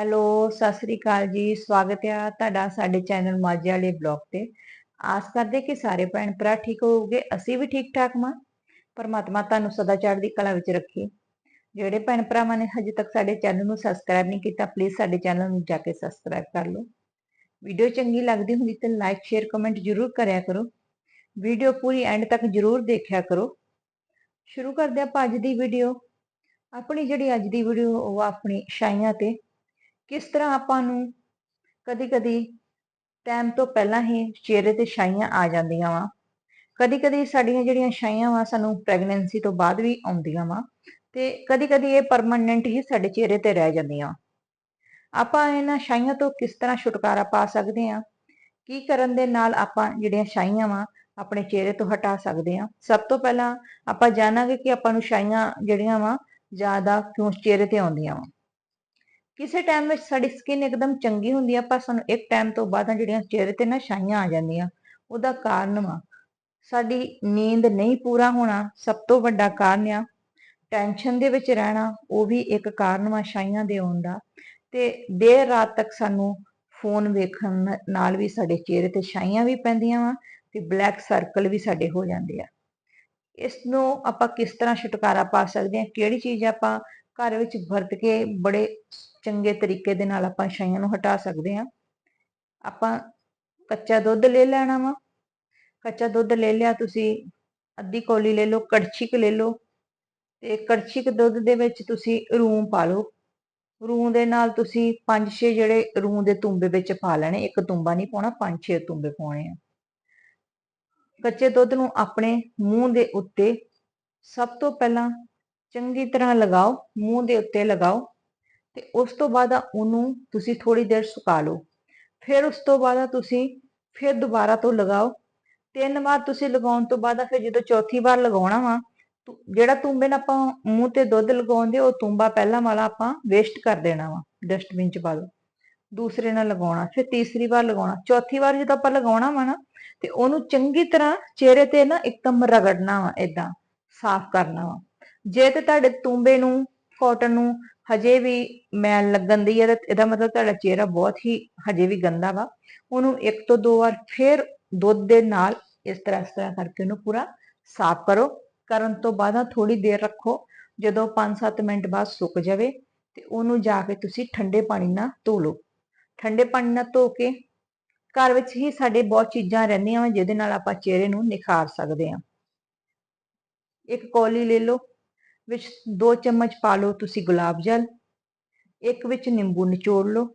Hello, Sat Sri ਅਕਾਲ ਜੀ, ਸਵਾਗਤ ਹੈ ਤੁਹਾਡਾ ਸਾਡੇ ਚੈਨਲ ਮਾਝੇ ਵਾਲੇ ਬਲੌਗ ਤੇ। ਆਸ ਕਰਦੇ ਕਿ ਸਾਰੇ ਭੈਣ ਭਰਾ ਠੀਕ ਹੋਵੋਗੇ, ਅਸੀਂ ਵੀ ਠੀਕ ਠਾਕ ਮਾਂ ਪਰਮਾਤਮਾ ਤੁਹਾਨੂੰ ਸਦਾ ਚੜ੍ਹਦੀ ਕਲਾ ਵਿੱਚ ਰੱਖੇ। ਜਿਹੜੇ ਭੈਣ ਭਰਾਵਾਂ ਨੇ ਹਜੇ ਤੱਕ ਸਾਡੇ ਚੈਨਲ ਨੂੰ ਸਬਸਕ੍ਰਾਈਬ ਨਹੀਂ ਕੀਤਾ ਪਲੀਜ਼ ਸਾਡੇ ਚੈਨਲ ਨੂੰ ਜਾ ਕੇ ਸਬਸਕ੍ਰਾਈਬ ਕਰ ਲਓ। ਵੀਡੀਓ ਚੰਗੀ ਲੱਗਦੀ ਹੁੰਦੀ ਤਾਂ ਲਾਈਕ ਸ਼ੇਅਰ ਕਮੈਂਟ ਜ਼ਰੂਰ ਕਰਿਆ ਕਰੋ। ਵੀਡੀਓ ਪੂਰੀ ਐਂਡ ਤੱਕ ਜ਼ਰੂਰ ਦੇਖਿਆ ਕਰੋ। ਸ਼ੁਰੂ ਕਰਦੇ ਆਪਾਂ ਅੱਜ ਦੀ ਵੀਡੀਓ ਆਪਣੀ ਜਿਹੜੀ ਅੱਜ ਦੀ ਵੀਡੀਓ ਉਹ ਆਪਣੀ ਸ਼ਾਈਆਂ ਤੇ ਕਿਸ ਤਰ੍ਹਾਂ ਆਪਾਂ ਨੂੰ ਕਦੀ-ਕਦੀ ਟਾਈਮ ਤੋਂ ਪਹਿਲਾਂ ਹੀ ਚਿਹਰੇ ਤੇ ਛਾਈਆਂ ਆ ਜਾਂਦੀਆਂ ਵਾ। ਕਦੀ-ਕਦੀ ਸਾਡੀਆਂ ਜਿਹੜੀਆਂ ਛਾਈਆਂ ਵਾ, ਸਾਨੂੰ ਪ੍ਰੈਗਨੈਂਸੀ ਤੋਂ ਬਾਅਦ ਵੀ ਆਉਂਦੀਆਂ ਵਾ ਤੇ ਕਦੀ-ਕਦੀ ਇਹ ਪਰਮਨੈਂਟ ਹੀ ਸਾਡੇ ਚਿਹਰੇ ਤੇ ਰਹਿ ਜਾਂਦੀਆਂ ਆਪਾਂ ਇਹਨਾਂ ਛਾਈਆਂ ਤੋਂ ਕਿਸ ਤਰ੍ਹਾਂ ਛੁਟਕਾਰਾ ਪਾ ਸਕਦੇ ਆ ਕੀ ਕਰਨ ਦੇ ਨਾਲ ਆਪਾਂ ਜਿਹੜੀਆਂ ਛਾਈਆਂ ਵਾ, ਆਪਣੇ ਚਿਹਰੇ ਤੋਂ ਹਟਾ ਸਕਦੇ ਆ ਸਭ ਤੋਂ ਪਹਿਲਾਂ ਆਪਾਂ ਜਾਣਾਂਗੇ ਕਿ ਆਪਾਂ ਨੂੰ ਛਾਈਆਂ ਜਿਹੜੀਆਂ ਵਾ, ਜ਼ਿਆਦਾ ਕਿਉਂ ਚਿਹਰੇ ਤੇ ਆਉਂਦੀਆਂ ਵਾ। ਕਿਸੇ ਟਾਈਮ ਵਿੱਚ ਸਾਡੀ ਸਕਿਨ ਇੱਕਦਮ ਚੰਗੀ ਹੁੰਦੀ ਆ, ਪਰ ਸਾਨੂੰ ਇੱਕ ਟਾਈਮ ਤੋਂ ਬਾਅਦ ਜਿਹੜੀਆਂ ਚਿਹਰੇ ਤੇ ਨਾ ਛਾਈਆਂ ਆ ਜਾਂਦੀਆਂ, ਉਹਦਾ ਕਾਰਨ ਵਾ। ਸਾਡੀ ਨੀਂਦ ਨਹੀਂ ਪੂਰਾ ਹੋਣਾ ਸਭ ਤੋਂ ਵੱਡਾ ਕਾਰਨ ਆ। ਟੈਨਸ਼ਨ ਦੇ ਵਿੱਚ ਰਹਿਣਾ, ਉਹ ਵੀ ਇੱਕ ਕਾਰਨ ਵਾ ਛਾਈਆਂ ਦੇ ਆਉਣ ਦਾ। ਤੇ ਦੇਰ ਰਾਤ ਤੱਕ ਸਾਨੂੰ ਫੋਨ ਵੇਖਣ ਨਾਲ ਵੀ ਸਾਡੇ ਚਿਹਰੇ ਤੇ ਛਾਈਆਂ ਵੀ ਪੈਂਦੀਆਂ ਵਾ ਤੇ ਬਲੈਕ ਸਰਕਲ ਵੀ ਸਾਡੇ ਹੋ ਜਾਂਦੇ ਆ। ਇਸ ਨੂੰ ਆਪਾਂ ਕਿਸ ਤਰ੍ਹਾਂ ਛੁਟਕਾਰਾ ਪਾ ਸਕਦੇ ਹਾਂ ਕਿਹੜੀ ਚੀਜ਼ ਆਪਾਂ ਘਰ ਵਿੱਚ ਵਰਤ ਕੇ ਬੜੇ ਚੰਗੇ ਤਰੀਕੇ ਦੇ ਨਾਲ ਆਪਾਂ ਛਾਈਆਂ ਨੂੰ ਹਟਾ ਸਕਦੇ ਹਾਂ। ਆਪਾਂ ਕੱਚਾ ਦੁੱਧ ਲੈ ਲੈਣਾ ਵਾ। ਕੱਚਾ ਦੁੱਧ ਲੈ ਲਿਆ, ਤੁਸੀਂ ਅੱਧੀ ਕੋਲੀ ਲੈ ਲਓ, ਕੜਛੀਕ ਲੈ ਲਓ ਤੇ ਕੜਛੀਕ ਦੁੱਧ ਦੇ ਵਿੱਚ ਤੁਸੀਂ ਰੂੰ ਪਾ ਲਓ। ਰੂੰ ਦੇ ਨਾਲ ਤੁਸੀਂ 5-6 ਜਿਹੜੇ ਰੂੰ ਦੇ ਤੁੰਬੇ ਵਿੱਚ ਪਾ ਲੈਣੇ, ਇੱਕ ਤੁੰਬਾ ਨਹੀਂ ਪਾਉਣਾ 5-6 ਤੁੰਬੇ ਪਾਉਣੇ ਆ। ਕੱਚੇ ਦੁੱਧ ਨੂੰ ਆਪਣੇ ਮੂੰਹ ਦੇ ਉੱਤੇ ਸਭ ਤੋਂ ਪਹਿਲਾਂ ਚੰਗੀ ਤਰ੍ਹਾਂ ਲਗਾਓ, ਮੂੰਹ ਦੇ ਉੱਤੇ ਲਗਾਓ ਤੇ ਉਸ ਤੋਂ ਬਾਅਦ ਉਹਨੂੰ ਤੁਸੀਂ ਥੋੜੀ ਦੇਰ ਸੁਕਾ ਲਓ। ਫਿਰ ਉਸ ਤੋਂ ਬਾਅਦ ਤੁਸੀਂ ਫਿਰ ਦੁਬਾਰਾ ਤੋਂ ਲਗਾਓ। ਤਿੰਨ ਵਾਰ ਤੁਸੀਂ ਲਗਾਉਣ ਤੋਂ ਬਾਅਦ ਫਿਰ ਜਦੋਂ ਚੌਥੀ ਵਾਰ ਲਗਾਉਣਾ ਵਾ ਜਿਹੜਾ ਤੁੰਬੇ ਨਾਲ ਆਪਾਂ ਮੂੰਹ ਤੇ ਦੁੱਧ ਲਗਾਉਂਦੇ ਉਹ ਤੁੰਬਾ ਪਹਿਲਾਂ ਵਾਲਾ ਆਪਾਂ ਵੇਸਟ ਕਰ ਦੇਣਾ ਵਾ ਡਸਟਬਿਨ ਚ ਪਾ ਲਓ ਦੂਸਰੇ ਨਾਲ ਲਗਾਉਣਾ, ਫਿਰ ਤੀਸਰੀ ਵਾਰ ਲਗਾਉਣਾ। ਚੌਥੀ ਵਾਰ ਜਦੋਂ ਆਪਾਂ ਲਗਾਉਣਾ ਵਾ ਨਾ, ਤੇ ਉਹਨੂੰ ਚੰਗੀ ਤਰ੍ਹਾਂ ਚਿਹਰੇ ਤੇ ਨਾ ਇੱਕਦਮ ਰਗੜਨਾ ਵਾ ਇਦਾਂ ਸਾਫ਼ ਕਰਨਾ ਵਾ। ਜੇ ਤੇ ਤੁਹਾਡੇ ਤੂੰਬੇ ਨੂੰ ਕਾਟਨ ਨੂੰ ਹਜੇ ਵੀ ਮੈਲ ਲੱਗਣ ਦੀ ਹੈ ਇਹਦਾ ਮਤਲਬ ਤੁਹਾਡਾ ਚਿਹਰਾ ਬਹੁਤ ਹੀ ਹਜੇ ਵੀ ਗੰਦਾ ਵਾ। ਉਹਨੂੰ ਇੱਕ ਤੋਂ ਦੋ ਵਾਰ ਫਿਰ ਦੁੱਧ ਦੇ ਨਾਲ ਇਸ ਤਰ੍ਹਾਂ ਇਸ ਤਰ੍ਹਾਂ ਕਰਕੇ ਉਹਨੂੰ ਪੂਰਾ ਸਾਫ਼ ਕਰੋ। ਕਰਨ ਤੋਂ ਬਾਅਦ ਥੋੜੀ ਦੇਰ ਰੱਖੋ, ਜਦੋਂ 5-7 ਮਿੰਟ ਬਾਅਦ ਸੁੱਕ ਜਾਵੇ ਤੇ ਉਹਨੂੰ ਜਾ ਕੇ ਤੁਸੀਂ ਠੰਡੇ ਪਾਣੀ ਨਾਲ ਧੋ ਲਓ। ਠੰਡੇ ਪਾਣੀ ਨਾਲ ਧੋ ਕੇ ਘਰ ਵਿੱਚ ਹੀ ਸਾਡੇ ਬਹੁਤ ਚੀਜ਼ਾਂ ਰਹਿੰਦੀਆਂ ਵਾ ਜਿਹਦੇ ਨਾਲ ਆਪਾਂ ਚਿਹਰੇ ਨੂੰ ਨਿਖਾਰ ਸਕਦੇ ਹਾਂ ਇੱਕ ਕੌਲੀ ਲੈ ਲਓ ਵਿੱਚ 2 ਚਮਚ ਪਾ ਲਓ ਤੁਸੀਂ ਗੁਲਾਬ ਜਲ, ਇੱਕ ਵਿੱਚ ਨਿੰਬੂ ਨਿਚੋੜ ਲਓ,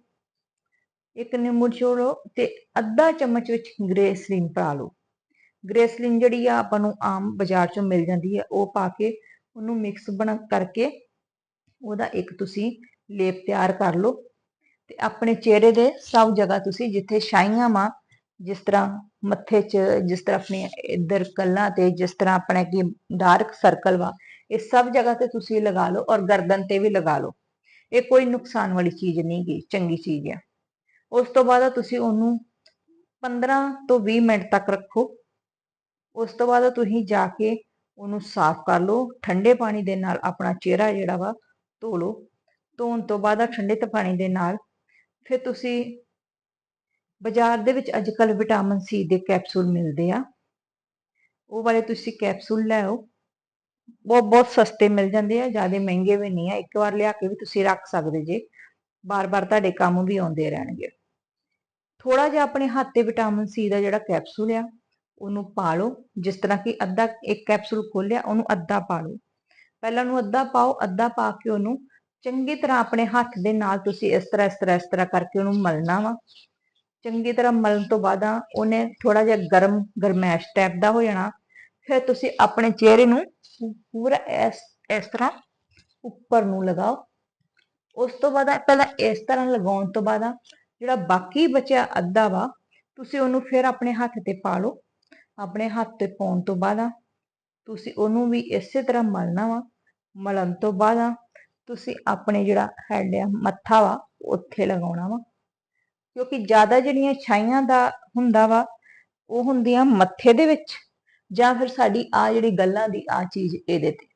ਇੱਕ ਨਿੰਬੂ ਨਿਚੋੜ ਲਓ ਤੇ ਅੱਧਾ ਚਮਚ ਵਿੱਚ ਗ੍ਰੇਸਲਿਨ ਪਾ ਲਓ। ਗ੍ਰੇਸਲਿਨ ਜਿਹੜੀ ਆ ਆਪਾਂ ਨੂੰ ਆਮ ਬਾਜ਼ਾਰ ਚੋਂ ਮਿਲ ਜਾਂਦੀ ਹੈ ਉਹ ਪਾ ਕੇ ਉਹਨੂੰ ਮਿਕਸ ਬਣਾ ਕਰਕੇ ਉਹਦਾ ਇੱਕ ਤੁਸੀਂ ਲੇਪ ਤਿਆਰ ਕਰ ਲਓ ਤੇ ਆਪਣੇ ਚਿਹਰੇ ਦੇ ਸਭ ਜਗ੍ਹਾ ਤੁਸੀਂ ਜਿੱਥੇ ਛਾਈਆਂ ਮਾ ਜਿਸ ਤਰ੍ਹਾਂ ਮੱਥੇ 'ਚ, ਜਿਸ ਤਰ੍ਹਾਂ ਆਪਣੇ ਇੱਧਰ ਕੱਲਾਂ ਤੇ ਜਿਸ ਤਰ੍ਹਾਂ ਆਪਣੇ ਕੀ ਡਾਰਕ ਸਰਕਲ ਵਾ ਇਹ ਸਭ ਜਗ੍ਹਾ ਤੇ ਤੁਸੀਂ ਲਗਾ ਲਓ ਔਰ ਗਰਦਨ ਤੇ ਵੀ ਲਗਾ ਲਓ। ਇਹ ਕੋਈ ਨੁਕਸਾਨ ਵਾਲੀ ਚੀਜ਼ ਨਹੀਂ ਗੀ, ਚੰਗੀ ਚੀਜ਼ ਆ। ਉਸ ਤੋਂ ਬਾਅਦ ਤੁਸੀਂ ਉਹਨੂੰ 15 ਤੋਂ 20 ਮਿੰਟ ਤੱਕ ਰੱਖੋ। ਉਸ ਤੋਂ ਬਾਅਦ ਤੁਸੀਂ ਜਾ ਕੇ ਉਹਨੂੰ ਸਾਫ਼ ਕਰ ਲਓ, ਠੰਡੇ ਪਾਣੀ ਦੇ ਨਾਲ ਆਪਣਾ ਚਿਹਰਾ ਜਿਹੜਾ ਵਾ ਧੋ ਲਓ। ਧੋਣ ਤੋਂ ਬਾਅਦ ਠੰਡੇ ਤੇ ਪਾਣੀ ਦੇ ਨਾਲ ਫਿਰ ਤੁਸੀਂ ਬਾਜ਼ਾਰ ਦੇ ਵਿੱਚ ਅੱਜ ਕੱਲ ਵਿਟਾਮਿਨ ਸੀ ਦੇ ਕੈਪਸੂਲ ਮਿਲਦੇ ਆ। ਉਹ ਵਾਲੇ ਤੁਸੀਂ ਕੈਪਸੂਲ ਲੈ ਆਓ। ਉਹ ਬਹੁਤ ਸਸਤੇ ਮਿਲ ਜਾਂਦੇ ਆ, ਜ਼ਿਆਦਾ ਮਹਿੰਗੇ ਵੀ ਨਹੀਂ ਆ। ਇੱਕ ਵਾਰ ਲਿਆ ਕੇ ਵੀ ਤੁਸੀਂ ਰੱਖ ਸਕਦੇ ਜੇ। ਬਾਰ-ਬਾਰ ਤੁਹਾਡੇ ਕੰਮ ਵੀ ਆਉਂਦੇ ਰਹਿਣਗੇ। ਥੋੜਾ ਜਿਹਾ ਆਪਣੇ ਹੱਥ ਤੇ ਵਿਟਾਮਿਨ ਸੀ ਦਾ ਜਿਹੜਾ ਕੈਪਸੂਲ ਆ, ਉਹਨੂੰ ਪਾ ਲਓ ਜਿਸ ਤਰ੍ਹਾਂ ਕਿ ਅੱਧਾ ਇੱਕ ਕੈਪਸੂਲ ਖੋਲਿਆ, ਉਹਨੂੰ ਅੱਧਾ ਪਾ ਲਓ ਪਹਿਲਾਂ ਉਹਨੂੰ ਅੱਧਾ ਪਾਓ, ਅੱਧਾ ਪਾ ਕੇ ਉਹਨੂੰ ਚੰਗੀ ਤਰ੍ਹਾਂ ਆਪਣੇ ਹੱਥ ਦੇ ਨਾਲ ਤੁਸੀਂ ਇਸ ਤਰ੍ਹਾਂ ਇਸ ਤਰ੍ਹਾਂ ਇਸ ਤਰ੍ਹਾਂ ਕਰਕੇ ਉਹਨੂੰ ਮਲਣਾ ਵਾ। ਚੰਗੀ ਤਰ੍ਹਾਂ ਮਲਣ ਤੋਂ ਬਾਅਦ ਉਹਨੇ ਥੋੜਾ ਜਿਹਾ ਗਰਮ, ਗਰਮੈਸ਼ ਟਾਈਪ ਦਾ ਹੋ ਜਾਣਾ। ਫਿਰ ਤੁਸੀਂ ਆਪਣੇ ਚਿਹਰੇ ਨੂੰ ਪੂਰਾ ਇਸ ਇਸ ਤਰ੍ਹਾਂ ਉੱਪਰ ਨੂੰ ਲਗਾਓ। ਉਸ ਤੋਂ ਬਾਅਦ ਪਹਿਲਾਂ ਇਸ ਤਰ੍ਹਾਂ ਲਗਾਉਣ ਤੋਂ ਬਾਅਦ ਜਿਹੜਾ ਬਾਕੀ ਬਚਿਆ ਅੱਧਾ ਵਾ, ਤੁਸੀਂ ਉਹਨੂੰ ਫਿਰ ਆਪਣੇ ਹੱਥ ਤੇ ਪਾ ਲਓ। ਆਪਣੇ ਹੱਥ ਤੇ ਪਾਉਣ ਤੋਂ ਬਾਅਦ ਤੁਸੀਂ ਉਹਨੂੰ ਵੀ ਇਸੇ ਤਰ੍ਹਾਂ ਮਲਣਾ ਵਾ। ਮਲਣ ਤੋਂ ਬਾਅਦ ਤੁਸੀਂ ਆਪਣੇ ਜਿਹੜਾ ਹੈਡ ਆ, ਮੱਥਾ ਵਾ, ਉੱਥੇ ਲਗਾਉਣਾ ਵਾ। ਕਿਉਂਕਿ ਜ਼ਿਆਦਾ ਜਿਹੜੀਆਂ ਛਾਈਆਂ ਦਾ ਹੁੰਦਾ ਵਾ, ਉਹ ਹੁੰਦੀਆਂ ਮੱਥੇ ਦੇ ਵਿੱਚ। ਜਾਂ ਫਿਰ ਸਾਡੀ ਆ ਜਿਹੜੀ ਗੱਲਾਂ ਦੀ ਆ ਚੀਜ਼ ਇਹਦੇ ਤੇ।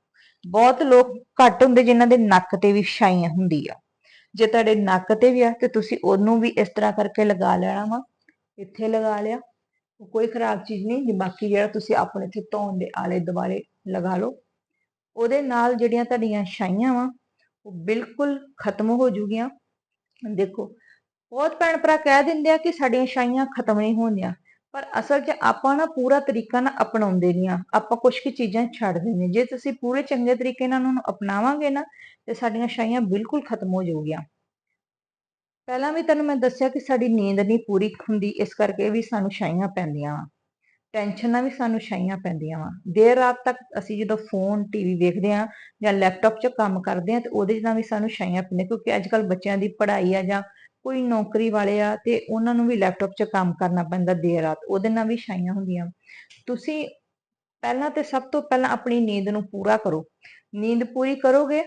ਬਹੁਤ ਲੋਕ ਘੱਟ ਹੁੰਦੇ ਜਿਨ੍ਹਾਂ ਦੇ ਨੱਕ ਤੇ ਵੀ ਛਾਈਆਂ ਹੁੰਦੀ ਆ। ਜੇ ਤੁਹਾਡੇ ਨੱਕ ਤੇ ਵੀ ਆ ਤੇ ਤੁਸੀਂ ਉਹਨੂੰ ਵੀ ਇਸ ਤਰ੍ਹਾਂ ਕਰਕੇ ਲਗਾ ਲੈਣਾ ਵਾ। ਇੱਥੇ ਲਗਾ ਲਿਆ। ਉਹ ਕੋਈ ਖਰਾਬ ਚੀਜ਼ ਨਹੀਂ ਬਾਕੀ ਜਿਹੜਾ ਤੁਸੀਂ ਆਪਣੇ ਇੱਥੇ ਧੌਣ ਦੇ ਆਲੇ ਦੁਆਲੇ ਲਗਾ ਲਓ। ਉਹਦੇ ਨਾਲ ਜਿਹੜੀਆਂ ਤੁਹਾਡੀਆਂ ਛਾਈਆਂ ਵਾ, ਉਹ ਬਿਲਕੁਲ ਖਤਮ ਹੋ ਜੂਗੀਆਂ। ਦੇਖੋ, ਬਹੁਤ ਭੈਣ ਭਰਾ ਕਹਿ ਦਿੰਦੇ ਆ ਕਿ ਸਾਡੀਆਂ ਛਾਈਆਂ ਖਤਮ ਨਹੀਂ ਹੁੰਦੀਆਂ ਪਰ ਅਸਲ 'ਚ ਆਪਾਂ ਨਾ ਪੂਰਾ ਤਰੀਕਾ ਨਾ ਅਪਣਾਉਂਦੇ ਨਹੀਂ ਆ। ਆਪਾਂ ਕੁਝ ਕੁ ਚੀਜ਼ਾਂ ਛੱਡਦੇ ਨੇ ਜੇ ਤੁਸੀਂ ਪੂਰੇ ਚੰਗੇ ਤਰੀਕੇ ਨਾਲ ਉਹਨੂੰ ਅਪਣਾਵਾਂਗੇ ਨਾ, ਤੇ ਸਾਡੀਆਂ ਛਾਈਆਂ ਬਿਲਕੁਲ ਖਤਮ ਹੋ ਜਾਊਗੀਆਂ। ਪਹਿਲਾਂ ਵੀ ਤੁਹਾਨੂੰ ਮੈਂ ਦੱਸਿਆ ਕਿ ਸਾਡੀ ਨੀਂਦ ਨਹੀਂ ਪੂਰੀ ਹੁੰਦੀ, ਇਸ ਕਰਕੇ ਵੀ ਸਾਨੂੰ ਛਾਈਆਂ ਪੈਂਦੀਆਂ ਵਾ। ਨਾਲ ਵੀ ਸਾਨੂੰ ਛਾਈਆਂ ਪੈਂਦੀਆਂ ਵਾ। ਦੇਰ ਰਾਤ ਤੱਕ ਅਸੀਂ ਜਦੋਂ ਫੋਨ ਟੀਵੀ ਵੇਖਦੇ ਆ ਜਾਂ ਲੈਪਟਾਪ 'ਚ ਕੰਮ ਕਰਦੇ ਆ ਤੇ ਉਹਦੇ ਨਾਲ ਵੀ ਸਾਨੂੰ ਛਾਈਆਂ ਪੈਂਦੀਆਂ। ਕਿਉਂਕਿ ਅੱਜ ਕੱਲ ਬੱਚਿਆਂ ਦੀ ਪੜ੍ਹਾਈ ਆ ਜਾਂ ਕੋਈ ਨੌਕਰੀ ਵਾਲੇ ਆ ਤੇ ਉਹਨਾਂ ਨੂੰ ਵੀ ਲੈਪਟਾਪ 'ਚ ਕੰਮ ਕਰਨਾ ਪੈਂਦਾ ਦੇਰ ਰਾਤ, ਉਹਦੇ ਨਾਲ ਵੀ ਛਾਈਆਂ ਹੁੰਦੀਆਂ। ਤੁਸੀਂ ਪਹਿਲਾਂ ਤੇ ਸਭ ਤੋਂ ਪਹਿਲਾਂ ਆਪਣੀ ਨੀਂਦ ਨੂੰ ਪੂਰਾ ਕਰੋ। ਨੀਂਦ ਪੂਰੀ ਕਰੋਗੇ,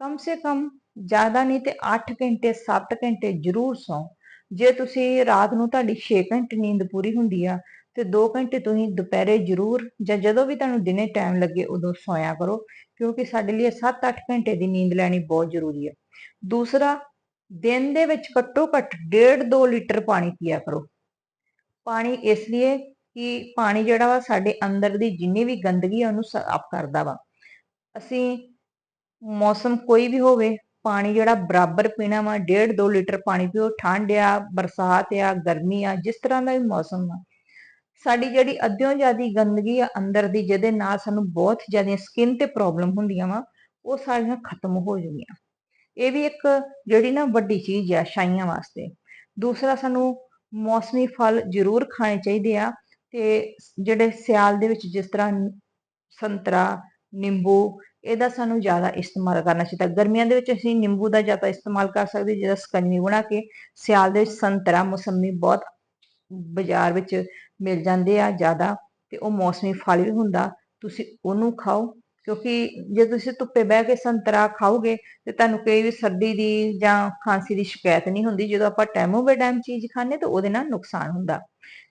ਕਮ ਸੇ ਕਮ ਜ਼ਿਆਦਾ ਨਹੀਂ ਤੇ 8 ਘੰਟੇ 7 ਘੰਟੇ ਜ਼ਰੂਰ ਸੌਂ। ਜੇ ਤੁਸੀਂ ਰਾਤ ਨੂੰ ਤੁਹਾਡੀ 6 ਘੰਟੇ ਨੀਂਦ ਪੂਰੀ ਹੁੰਦੀ ਆ ਤੇ 2 ਘੰਟੇ ਤੁਸੀਂ ਦੁਪਹਿਰੇ ਜ਼ਰੂਰ ਜਾਂ ਜਦੋਂ ਵੀ ਤੁਹਾਨੂੰ ਦਿਨੇ ਟਾਈਮ ਲੱਗੇ ਉਦੋਂ ਸੌਂਇਆ ਕਰੋ, ਕਿਉਂਕਿ ਸਾਡੇ ਲਈ 7-8 ਘੰਟੇ ਦੀ ਨੀਂਦ ਲੈਣੀ ਬਹੁਤ ਜ਼ਰੂਰੀ ਹੈ ਦੂਸਰਾ ਦਿਨ ਦੇ ਵਿੱਚ ਘੱਟੋ ਘੱਟ 1.5-2 ਲੀਟਰ ਪਾਣੀ ਪੀਆ ਕਰੋ। ਪਾਣੀ ਇਸ ਲਈ ਕਿ ਪਾਣੀ ਜਿਹੜਾ ਵਾ ਸਾਡੇ ਅੰਦਰ ਦੀ ਜਿੰਨੀ ਵੀ ਗੰਦਗੀ ਆ ਉਹਨੂੰ ਸਾਫ਼ ਕਰਦਾ ਵਾ। ਅਸੀਂ ਮੌਸਮ ਕੋਈ ਵੀ ਹੋਵੇ, ਪਾਣੀ ਜਿਹੜਾ ਬਰਾਬਰ ਪੀਣਾ ਵਾ 1.5-2 ਲੀਟਰ ਪਾਣੀ ਪੀਓ, ਠੰਡ ਆ, ਬਰਸਾਤ ਆ, ਗਰਮੀ ਆ, ਜਿਸ ਤਰ੍ਹਾਂ ਦਾ ਵੀ ਮੌਸਮ ਆ। ਸਾਡੀ ਜਿਹੜੀ ਅੱਧਿਓਂ ਜ਼ਿਆਦੀ ਗੰਦਗੀ ਆ ਅੰਦਰ ਦੀ, ਜਿਹਦੇ ਨਾਲ ਸਾਨੂੰ ਬਹੁਤ ਜ਼ਿਆਦਾ ਸਕਿਨ ਤੇ ਪ੍ਰੋਬਲਮ ਹੁੰਦੀਆਂ ਵਾ, ਉਹ ਸਾਰੀਆਂ ਖਤਮ ਹੋ ਜਾਣਗੀਆਂ ਇਹ ਵੀ ਇੱਕ ਜਿਹੜੀ ਨਾ ਵੱਡੀ ਚੀਜ਼ ਆ ਛਾਈਆਂ ਵਾਸਤੇ। ਦੂਸਰਾ ਸਾਨੂੰ ਮੌਸਮੀ ਫਲ ਜ਼ਰੂਰ ਖਾਣੇ ਚਾਹੀਦੇ ਆ ਤੇ ਜਿਹੜੇ ਸਿਆਲ ਦੇ ਵਿੱਚ ਜਿਸ ਤਰ੍ਹਾਂ ਸੰਤਰਾ, ਨਿੰਬੂ, ਇਹਦਾ ਸਾਨੂੰ ਜ਼ਿਆਦਾ ਇਸਤੇਮਾਲ ਕਰਨਾ ਚਾਹੀਦਾ। ਗਰਮੀਆਂ ਦੇ ਵਿੱਚ ਅਸੀਂ ਨਿੰਬੂ ਦਾ ਜ਼ਿਆਦਾ ਇਸਤੇਮਾਲ ਕਰ ਸਕਦੇ ਜਿਹਦਾ ਸਕੰਜਵੀ ਬਣਾ ਕੇ ਸਿਆਲ ਦੇ ਵਿੱਚ ਸੰਤਰਾ, ਮੌਸਮੀ ਬਹੁਤ ਬਾਜ਼ਾਰ ਵਿੱਚ ਮਿਲ ਜਾਂਦੇ ਆ ਜ਼ਿਆਦਾ ਤੇ ਉਹ ਮੌਸਮੀ ਫਲ ਵੀ ਹੁੰਦਾ, ਤੁਸੀਂ ਉਹਨੂੰ ਖਾਓ। ਕਿਉਂਕਿ ਜੇ ਤੁਸੀਂ ਧੁੱਪੇ ਬਹਿ ਕੇ ਸੰਤਰਾ ਖਾਓਗੇ ਤੇ ਤੁਹਾਨੂੰ ਕੋਈ ਵੀ ਸਰਦੀ ਦੀ ਜਾਂ ਖਾਂਸੀ ਦੀ ਸ਼ਿਕਾਇਤ ਨਹੀਂ ਹੁੰਦੀ। ਜਦੋਂ ਆਪਾਂ ਟੈਮੋ ਬੇ ਟਾਈਮ ਚੀਜ਼ ਖਾਂਦੇ ਤਾਂ ਉਹਦੇ ਨਾਲ ਨੁਕਸਾਨ ਹੁੰਦਾ।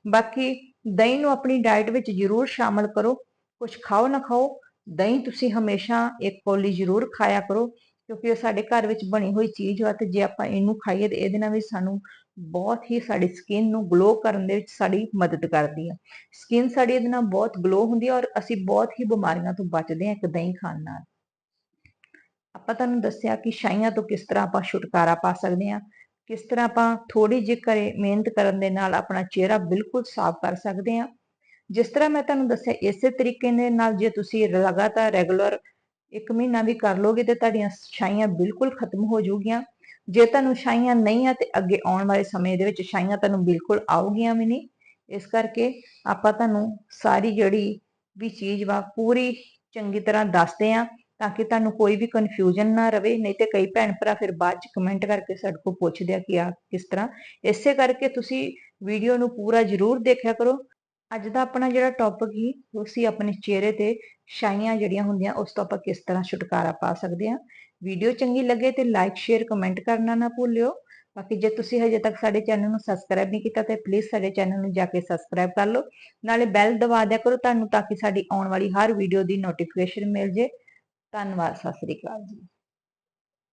ਬਾਕੀ ਦਹੀਂ ਨੂੰ ਆਪਣੀ ਡਾਈਟ ਵਿੱਚ ਜ਼ਰੂਰ ਸ਼ਾਮਲ ਕਰੋ। ਕੁਝ ਖਾਓ ਨਾ ਖਾਓ, ਦਹੀਂ ਤੁਸੀਂ ਹਮੇਸ਼ਾ ਇੱਕ ਕੌਲੀ ਜ਼ਰੂਰ ਖਾਇਆ ਕਰੋ। ਕਿਉਂਕਿ ਇਹ ਸਾਡੇ ਘਰ ਵਿੱਚ ਬਣੀ ਹੋਈ ਚੀਜ਼ ਆ ਤੇ ਜੇ ਆਪਾਂ ਇਹਨੂੰ ਖਾਈਏ ਤੇ ਇਹਦੇ ਨਾਲ ਵੀ ਸਾਨੂੰ ਬਹੁਤ ਹੀ ਸਾਡੀ ਸਕਿਨ ਨੂੰ ਗਲੋ ਕਰਨ ਦੇ ਵਿੱਚ ਸਾਡੀ ਮਦਦ ਕਰਦੀ ਹੈ ਸਕਿਨ ਸਾਡੀ ਇਹਦੇ ਨਾਲ ਬਹੁਤ ਗਲੋ ਹੁੰਦੀ ਹੈ ਔਰ ਅਸੀਂ ਬਹੁਤ ਹੀ ਬਿਮਾਰੀਆਂ ਤੋਂ ਬਚਦੇ ਹਾਂ ਇੱਕ ਦਹੀਂ ਖਾਣ ਨਾਲ। ਆਪਾਂ ਤੁਹਾਨੂੰ ਦੱਸਿਆ ਕਿ ਛਾਈਆਂ ਤੋਂ ਕਿਸ ਤਰ੍ਹਾਂ ਆਪਾਂ ਛੁਟਕਾਰਾ ਪਾ ਸਕਦੇ ਹਾਂ ਕਿਸ ਤਰ੍ਹਾਂ ਆਪਾਂ ਥੋੜੀ ਜਿਹੀ ਕਰੇ ਮਿਹਨਤ ਕਰਨ ਦੇ ਨਾਲ ਆਪਣਾ ਚਿਹਰਾ ਬਿਲਕੁਲ ਸਾਫ਼ ਕਰ ਸਕਦੇ ਹਾਂ ਜਿਸ ਤਰ੍ਹਾਂ ਮੈਂ ਤੁਹਾਨੂੰ ਦੱਸਿਆ, ਇਸੇ ਤਰੀਕੇ ਦੇ ਨਾਲ ਜੇ ਤੁਸੀਂ ਲਗਾਤਾਰ ਰੈਗੂਲਰ ਇੱਕ ਮਹੀਨਾ ਵੀ ਕਰ ਲੋਗੇ ਤੇ ਤੁਹਾਡੀਆਂ ਛਾਈਆਂ ਬਿਲਕੁਲ ਖਤਮ ਹੋ ਜਾਊਗੀਆਂ। ਜੇ ਤੁਹਾਨੂੰ ਛਾਈਆਂ ਨਹੀਂ ਆ ਤੇ ਅੱਗੇ ਆਉਣ ਵਾਲੇ ਸਮੇਂ ਦੇ ਵਿੱਚ ਛਾਈਆਂ ਤੁਹਾਨੂੰ ਬਿਲਕੁਲ ਆਉਗੀਆਂ ਵੀ ਨਹੀਂ, ਇਸ ਕਰਕੇ ਆਪਾਂ ਤੁਹਾਨੂੰ ਸਾਰੀ ਜਿਹੜੀ ਵੀ ਚੀਜ਼ ਵਾ ਪੂਰੀ ਚੰਗੀ ਤਰ੍ਹਾਂ ਦੱਸਦੇ ਆ ਤਾਂ ਕਿ ਤੁਹਾਨੂੰ ਕੋਈ ਵੀ ਕਨਫਿਊਜ਼ਨ ਨਾ ਰਵੇ, ਨਹੀਂ ਤੇ ਕਈ ਭੈਣ ਭਰਾ ਫਿਰ ਬਾਅਦ ਚ ਕਮੈਂਟ ਕਰਕੇ ਸਾਡੇ ਕੋਲ ਪੁੱਛਦੇ ਆ ਕਿ ਆ ਕਿਸ ਤਰ੍ਹਾਂ। ਇਸੇ ਕਰਕੇ ਤੁਸੀਂ ਵੀਡੀਓ ਨੂੰ ਪੂਰਾ ਜ਼ਰੂਰ ਦੇਖਿਆ ਕਰੋ। ਅੱਜ ਦਾ ਆਪਣਾ ਜਿਹੜਾ ਟੌਪਿਕ ਹੀ ਉਹ ਆਪਣੇ ਚਿਹਰੇ ਤੇ ਛਾਈਆਂ ਜਿਹੜੀਆਂ ਹੁੰਦੀਆਂ, ਉਸ ਤੋਂ ਆਪਾਂ ਕਿਸ ਤਰ੍ਹਾਂ ਛੁਟਕਾਰਾ ਪਾ ਸਕਦੇ ਆ। ਵੀਡੀਓ ਚੰਗੀ ਲੱਗੇ ਤੇ ਲਾਈਕ ਸ਼ੇਅਰ ਕਮੈਂਟ ਕਰਨਾ ਨਾ ਭੁੱਲਿਓ। ਬਾਕੀ ਜੇ ਤੁਸੀਂ ਹਜੇ ਤੱਕ ਸਾਡੇ ਚੈਨਲ ਨੂੰ ਸਬਸਕ੍ਰਾਈਬ ਨਹੀਂ ਕੀਤਾ, ਤੇ ਪਲੀਜ਼ ਸਾਡੇ ਚੈਨਲ ਨੂੰ ਜਾ ਕੇ ਸਬਸਕ੍ਰਾਈਬ ਕਰ ਲਓ। ਨਾਲੇ ਬੈਲ ਦਬਾ ਦਿਆ ਕਰੋ ਤੁਹਾਨੂੰ, ਤਾਂ ਕਿ ਸਾਡੀ ਆਉਣ ਵਾਲੀ ਹਰ ਵੀਡੀਓ ਦੀ ਨੋਟੀਫਿਕੇਸ਼ਨ ਮਿਲ ਜੇ। ਧੰਨਵਾਦ, ਸਤਿ ਸ੍ਰੀ ਅਕਾਲ। ਜੀ